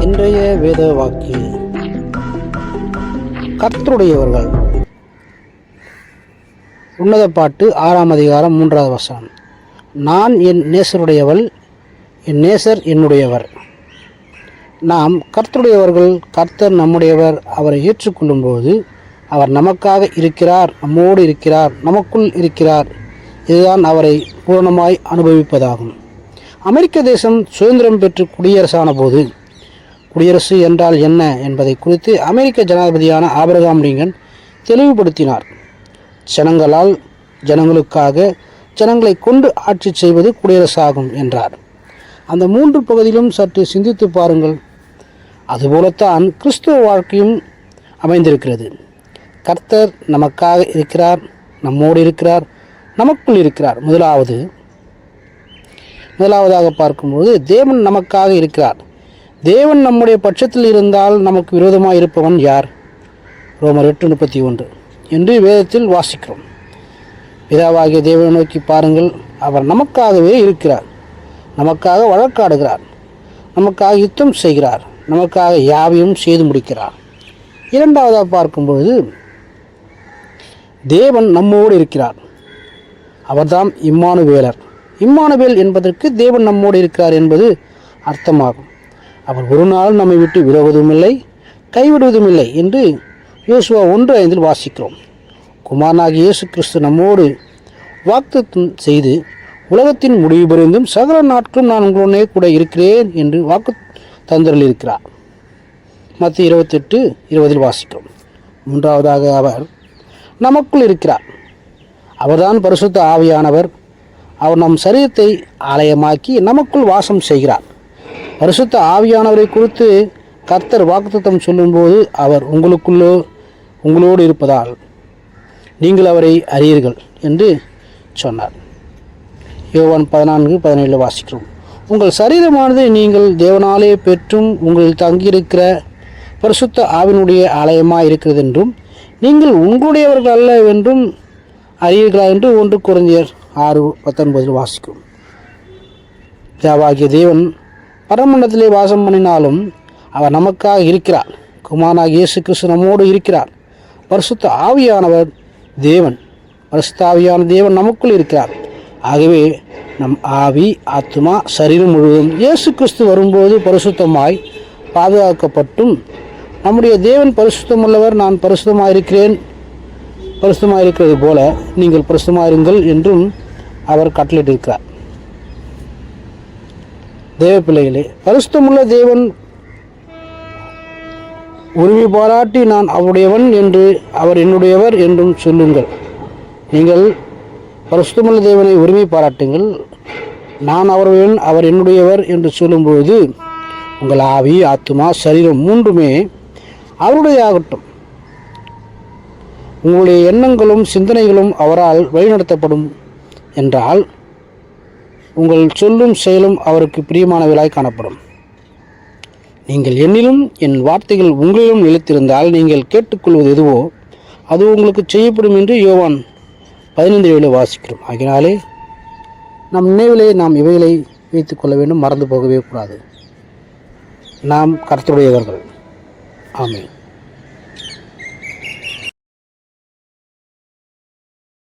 இன்றைய வேத வாக்கு. கர்த்தருடையவர்கள். உன்னத பாட்டு ஆறாம் அதிகாரம் மூன்றாவது வசனம். நான் என் நேசருடையவள் என் நேசர் என்னுடையவர். நாம் கர்த்தருடையவர்கள் கர்த்தர் நம்முடையவர் அவரை ஏற்றுக்கொள்ளும்போது அவர் நமக்காக இருக்கிறார் நம்மோடு இருக்கிறார் நமக்குள் இருக்கிறார். இதுதான் அவரை பூரணமாய் அனுபவிப்பதாகும். அமெரிக்க தேசம் சுதந்திரம் பெற்று குடியரசான போது குடியரசு என்றால் என்ன என்பதை குறித்து அமெரிக்க ஜனாதிபதியான ஆபிரகாம் லிங்கன் தெளிவுபடுத்தினார். ஜனங்களால் ஜனங்களுக்காக ஜனங்களை கொண்டு ஆட்சி செய்வது குடியரசாகும் என்றார். அந்த மூன்று பகுதியிலும் சற்று சிந்தித்து பாருங்கள். அதுபோலத்தான் கிறிஸ்துவ வாழ்க்கையும் அமைந்திருக்கிறது. கர்த்தர் நமக்காக இருக்கிறார் நம்மோடு இருக்கிறார் நமக்குள் இருக்கிறார். முதலாவது முதலாவதாக பார்க்கும்போது தேவன் நமக்காக இருக்கிறார். தேவன் நம்முடைய பட்சத்தில் இருந்தால் நமக்கு விரோதமாக இருப்பவன் யார்? ரோமர் எட்டு முப்பத்தி ஒன்று. என்று வேதத்தில் வாசிக்கிறோம். பிதாவாகிய தேவனை நோக்கி பாருங்கள் அவர் நமக்காகவே இருக்கிறார். நமக்காக வழக்காடுகிறார். நமக்காக யுத்தம் செய்கிறார். நமக்காக யாவையும் செய்து முடிக்கிறார். இரண்டாவதாக பார்க்கும்பொழுது தேவன் நம்மோடு இருக்கிறார். அவர்தான் இம்மானுவேலர். இம்மானுவேல் என்பதற்கு தேவன் நம்மோடு இருக்கிறார் என்பது அர்த்தமாகும். அவர் ஒரு நாளும் நம்மை விட்டு விலகுவதும் இல்லை கைவிடுவதும் இல்லை என்று யோசுவா ஒன்று ஐந்தில் வாசிக்கிறோம். குமாரனாகிய இயேசு கிறிஸ்து நம்மோடு வாக்குத்தம் செய்து உலகத்தின் முடிவு பெறிந்தும் சகல நாட்களும் நான் உங்களுடனே கூட இருக்கிறேன் என்று வாக்கு தந்தரில் இருக்கிறார். மற்ற இருபத்தெட்டு இருபதில் வாசிக்கிறோம். மூன்றாவதாக அவர் நமக்குள் இருக்கிறார். அவர்தான் பரிசுத்த ஆவியானவர். அவர் நம் சரீரத்தை ஆலயமாக்கி நமக்குள் வாசம் செய்கிறார். பரிசுத்த ஆவியானவரை குறித்து கர்த்தர் வாக்குத்தம் சொல்லும்போது அவர் உங்களுக்குள்ளோ உங்களோடு இருப்பதால் நீங்கள் அவரை அறியீர்கள் என்று சொன்னார். யோவான் பதினான்கு பதினேழு வாசிக்கிறோம். உங்கள் சரீரமானது நீங்கள் தேவனாலே பெற்றும் உங்களில் தங்கியிருக்கிற பரிசுத்த ஆவினுடைய ஆலயமாக இருக்கிறது என்றும் நீங்கள் உங்களுடையவர்கள் அல்ல என்றும் அறியீர்களா? என்று ஒன்று குறைந்தியர் ஆறு பத்தொன்பதில் வாசிக்கும். தேவாகிய தேவன் பரமண்டத்திலே வாசம் பண்ணினாலும் அவர் நமக்காக இருக்கிறார். குமாராக இயேசு கிறிஸ்து நம்மோடு இருக்கிறார். பரிசுத்த ஆவியானவர் தேவன். பரிசுத்த ஆவியான தேவன் நமக்குள் இருக்கிறார். ஆகவே நம் ஆவி ஆத்மா சரீரம் முழுவதும் இயேசு கிறிஸ்து வரும்போது பரிசுத்தமாய் பாதுகாக்கப்பட்டும். நம்முடைய தேவன் பரிசுத்தம் உள்ளவர் நான் பரிசுத்தமாக இருக்கிறேன் பரிசுத்தமாக இருக்கிறது போல நீங்கள் பரிசுத்தமாக இருங்கள் என்றும் அவர் கட்டளையிட்டிருக்கிறார். தேவ பிள்ளைகளே பரிசுத்தமுள்ள தேவன் உரிமை பாராட்டி நான் அவருடையவன் என்று அவர் என்னுடையவர் என்றும் சொல்லுங்கள். நீங்கள் பரிசுத்தமுள்ள தேவனை உரிமை பாராட்டுங்கள். நான் அவருடன் அவர் என்னுடையவர் என்று சொல்லும்போது உங்கள் ஆவி ஆத்மா சரீரம் மூன்றுமே அவருடைய ஆகட்டும் உங்களுடைய எண்ணங்களும் சிந்தனைகளும் அவரால் வழிநடத்தப்படும் என்றால் உங்கள் சொல்லும் செயலும் அவருக்கு பிரியமானவர்களாய் காணப்படும். நீங்கள் என்னிலும் என் வார்த்தைகள் உங்களிலும் நிலைத்திருந்தால் நீங்கள் கேட்டுக்கொள்வது எதுவோ அது உங்களுக்கு செய்யப்படும் என்று யோவான் பதினைந்து ஏழு வாசிக்கிறோம். ஆகினாலே நம் நினைவிலே நாம் இவைகளை வைத்துக் கொள்ள வேண்டும் மறந்து போகவே கூடாது. நாம் கருத்துடையவர்கள் ஆமென்.